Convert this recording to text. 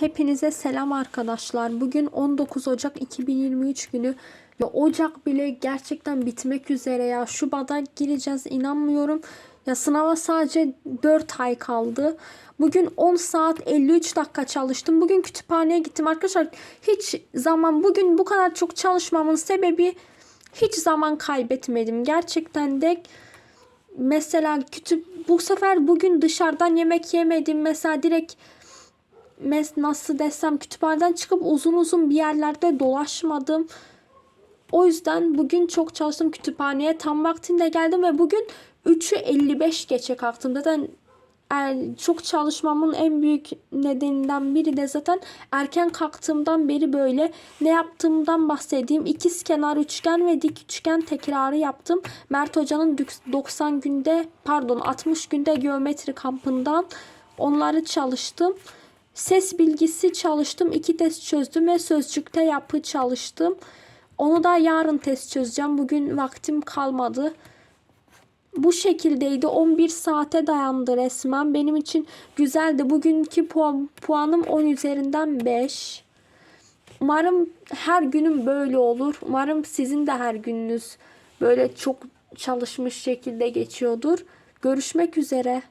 Hepinize selam arkadaşlar. Bugün 19 Ocak 2023 günü. Ya Ocak bile gerçekten bitmek üzere ya. Şubat'a gireceğiz inanmıyorum. Ya sınava sadece 4 ay kaldı. Bugün 10 saat 53 dakika çalıştım. Bugün kütüphaneye gittim arkadaşlar. Hiç zaman bugün bu kadar çok çalışmamın sebebi hiç zaman kaybetmedim. Gerçekten de mesela kütüp bu sefer bugün dışarıdan yemek yemedim. Mesela direkt mes nasıl desem kütüphaneden çıkıp uzun uzun bir yerlerde dolaşmadım. O yüzden bugün çok çalıştım kütüphaneye tam vaktinde geldim ve bugün 3'ü 55 geçe kalktım. Zaten er- çok çalışmamın en büyük nedeninden biri de zaten erken kalktığımdan beri böyle ne yaptığımdan bahsedeyim. İkiz kenar üçgen ve dik üçgen tekrarı yaptım. Mert Hoca'nın dük- 90 günde pardon 60 günde geometri kampından onları çalıştım. Ses bilgisi çalıştım. iki test çözdüm ve sözcükte yapı çalıştım. Onu da yarın test çözeceğim. Bugün vaktim kalmadı. Bu şekildeydi. 11 saate dayandı resmen. Benim için güzeldi. Bugünkü puan, puanım 10 üzerinden 5. Umarım her günüm böyle olur. Umarım sizin de her gününüz böyle çok çalışmış şekilde geçiyordur. Görüşmek üzere.